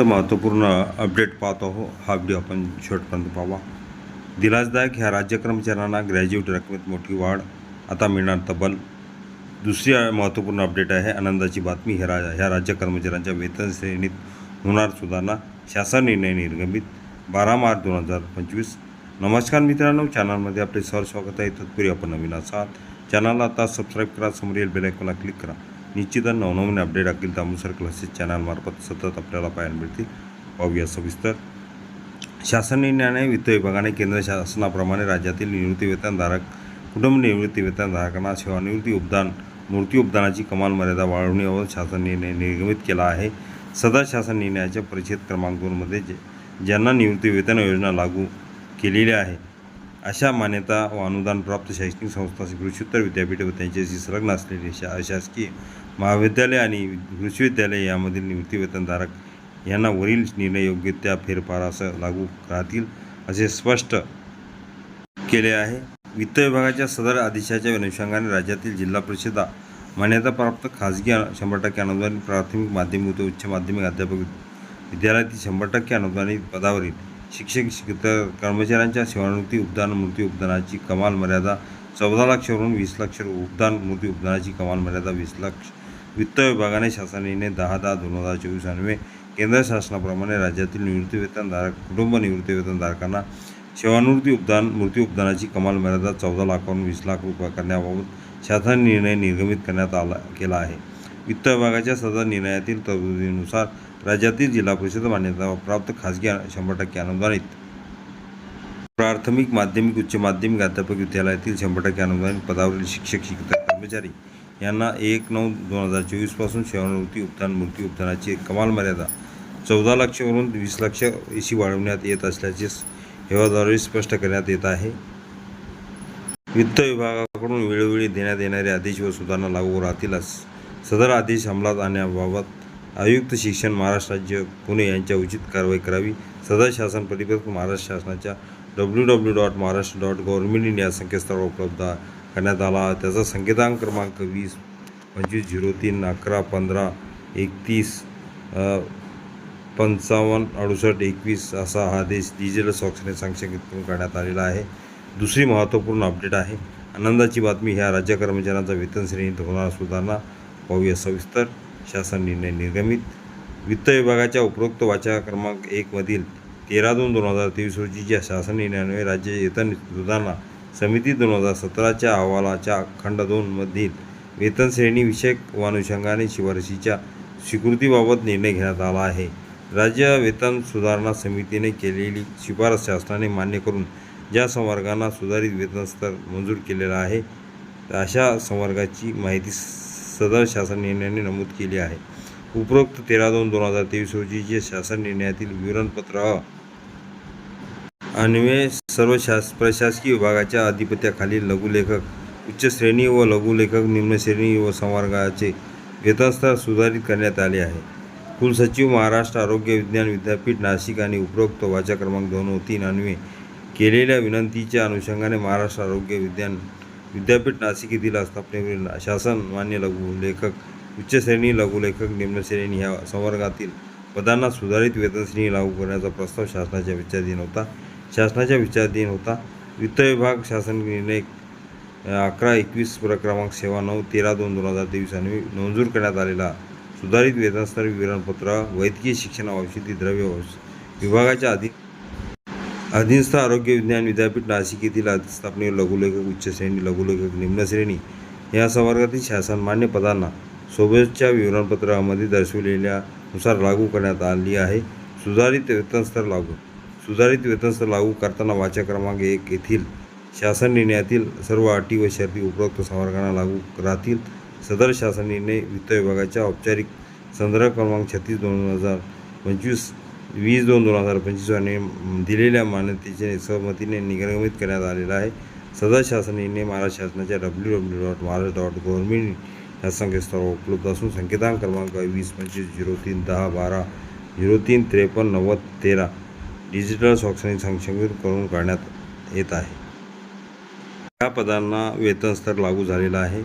तर महत्त्वपूर्ण अपडेट पाहत आहो हा व्हिडिओ आपण शेवटपर्यंत पाहावा. दिलासदायक ह्या राज्य कर्मचाऱ्यांना ग्रॅज्युएट रकमेत मोठी वाढ आता मिळणार तब्बल. दुसरी महत्त्वपूर्ण अपडेट आहे आनंदाची बातमी ह्या रा ह्या राज्य कर्मचाऱ्यांच्या वेतन श्रेणीत होणार सुधारणा शासन निर्णय निर्गमित बारा मार्च दोन हजार पंचवीस. नमस्कार मित्रांनो चॅनलमध्ये आपले सर स्वागत आहे. तत्पूर्वी आपण नवीन असाल चॅनलला आता सबस्क्राईब करा समोरील बेलायकॉनला क्लिक करा. निश्चितच नवनवीन अपडेट अखिल त्यानुसार क्लासेस चॅनलमार्फत सतत आपल्याला पाहायला मिळतील. पाहूया सविस्तर. शासन निर्णयाने वित्त विभागाने केंद्र शासनाप्रमाणे राज्यातील निवृत्तीवेतनधारक कुटुंब निवृत्ती वेतनधारकांना सेवानिवृत्ती उपदान मूर्ती उपदानाची कमाल मर्यादा वाढवण्यावर शासन निर्णय निर्गमित केला आहे. सदर शासन निर्णयाच्या परिच्छेद क्रमांक दोनमध्ये जे ज्यांना निवृत्तीवेतन योजना लागू केलेली आहे अशा मान्यता व अनुदान प्राप्त शैक्षणिक संस्था कृषीत्तर विद्यापीठ व त्यांच्याशी संलग्न असलेली शा अशासकीय महाविद्यालय आणि कृषी विद्यालय यामधील निवृत्तीवेतनधारक यांना वरील निर्णय योग्य त्या फेरफारासह लागू राहतील असे स्पष्ट केले आहे. वित्त विभागाच्या सदर आदेशाच्या अनुषंगाने राज्यातील जिल्हा परिषदा मान्यताप्राप्त खाजगी शंभर टक्के अनुदानित प्राथमिक माध्यमिक व उच्च माध्यमिक अध्यापक विद्यालयातील शंभर टक्के अनुदानित पदावरील शिक्षक शिक्षक कर्मचाऱ्यांच्या सेवानिवृत्ती उपदान मृत्यू उपदानाची कमाल मर्यादा चौदा लाखावरून वीस लाख उपदान मृत्यू उपदानाची कमाल मर्यादा वीस लाख वित्त विभागाने शासनाने दहा दहा दोन हजार चोवीस अन्वये केंद्र शासनाप्रमाणे राज्यातील निवृत्तीवेतनधारक कुटुंब निवृत्तीवेतनधारकांना सेवानिवृत्ती उपदान मृत्यू उपदानाची कमाल मर्यादा चौदा लाखावरून वीस लाख रुपये करण्याबाबत शासन निर्णय निर्गमित करण्यात आला केला आहे. वित्त विभागाच्या सदर निर्णयातील तरतुदीनुसार राज्यातील जिल्हा परिषद मान्यता प्राप्त खाजगी शंभर टक्के अनुदानित. प्राथमिक माध्यमिक उच्च माध्यमिक अध्यापक विद्यालयातील शंभर टक्के अनुदानित पदावरील शिक्षक शिक्षक कर्मचारी यांना एक नऊ दोन हजार चोवीसपासून सेवानिवृत्ती उपदान मृत्यू उपदानाची कमाल मर्यादा. चौदा लक्षवरून वीस लाख एशी वाढवण्यात येत असल्याचे हेवाद्वारे स्पष्ट करण्यात येत आहे. वित्त विभागाकडून वेळोवेळी देण्यात येणारे आदेश व सुधारणा लागू राहतील सदर आदेश अंमलात आणण्याबाबत आयुक्त शिक्षण महाराष्ट्र राज्य पुणे यांच्या उचित कारवाई करावी. सदर शासन परिपत्रक महाराष्ट्र शासनाच्या W W dot Maharashtra dot government India संकेतस्थळावर उपलब्ध करण्यात आला. त्याचा संकेतांक क्रमांक वीस पंचवीस झिरो तीन अकरा पंधरा एकतीस पंचावन्न अडुसष्ट एकवीस असा हा आदेश डिजिटल सॉक्सने संक्षेपित करून करण्यात आलेला आहे. दुसरी महत्त्वपूर्ण अपडेट आहे. आनंदाची बातमी ह्या राज्य कर्मचाऱ्यांचा वेतन श्रेणीत होणार सुधारणा पाहूया सविस्तर. शासन निर्णय निर्गमित. वित्त विभागाच्या उपरोक्त वाचा क्रमांक एकमधील तेरा दोन दोन हजार तेवीस रोजीच्या शासन निर्णयान्वये राज्य वेतन सुधारणा समिती दोन हजार सतराच्या अहवालाच्या खंड दोनमधील वेतन श्रेणी विषयक व अनुषंगाने शिफारशीच्या स्वीकृतीबाबत निर्णय घेण्यात आला आहे. राज्य वेतन सुधारणा समितीने केलेली शिफारस शासनाने मान्य करून ज्या संवर्गांना सुधारित वेतन स्तर मंजूर केलेला आहे अशा संवर्गाची माहिती सदर शासन निर्णयाने नमूद केली आहे. उपरोक्त तेरा दोन दोन हजार तेवीस रोजीचे शासन निर्णयातील विवरणपत्र अ अन्वये सर्व शास प्रशासकीय विभागाच्या अधिपत्याखालील लघुलेखक उच्च श्रेणी व लघुलेखक निम्न श्रेणी व संवर्गाचे वेतनस्तर सुधारित करण्यात आले आहे. कुलसचिव महाराष्ट्र आरोग्य विज्ञान विद्यापीठ नाशिक आणि उपरोक्त वाचा क्रमांक दोन व तीन अन्वये केलेल्या विनंतीच्या अनुषंगाने महाराष्ट्र आरोग्य विज्ञान विद्यापीठ नाशिक येथील स्थापनेवरील शासन मान्य लघुलेखक उच्च श्रेणी लघुलेखक निम्नश्रेणी ह्या संवर्गातील पदांना सुधारित वेतनश्रेणी लागू करण्याचा प्रस्ताव शासनाच्या विचाराधीन होता. शासनाच्या विचाराधीन होता. वित्त विभाग शासन निर्णय अकरा एकवीस क्रमांक सेवा नऊ तेरा दोन दोन हजार तेवीस आणि मंजूर करण्यात आलेला सुधारित वेतनस्तर विवरणपत्र वैद्यकीय शिक्षण औषधी द्रव्य विभागाच्या अधीन अधीनस्थ आरोग्य विज्ञान विद्यापीठ नाशिक येथील स्थापनेवर लघुलेखक उच्च श्रेणी लघुलेखक निम्न श्रेणी या संवर्गातील शासन मान्य पदांना सोबतच्या विवरणपत्रामध्ये दर्शविलेल्यानुसार लागू करण्यात आली आहे. सुधारित वेतनस्तर लागू सुधारित वेतनस्तर लागू करताना वाचा क्रमांक एक येथील शासन निर्णयातील सर्व अटी व शर्ती उपरोक्त संवर्गांना लागू राहतील. सदर शासन निर्णय वित्त विभागाच्या औपचारिक संदर्भ क्रमांक छत्तीस दोन हजार पंचवीस वीस दोन दोन हजार पंचवीस आणि दिलेल्या मान्यतेचे सहमतीने निर्गमित करण्यात आलेला आहे. सदर शासन निर्णय महाराष्ट्र शासनाच्या W W dot Maharashtra dot government या संकेतस्थळावर उपलब्ध असून संकेतांक क्रमांक वीस पंचवीस झिरो तीन दहा बारा झिरो तीन त्रेपन्न नव्वद तेरा डिजिटल स्वाक्षरी संक्षेपित करून काढण्यात येत आहे. या पदांना वेतन स्तर लागू झालेला आहे.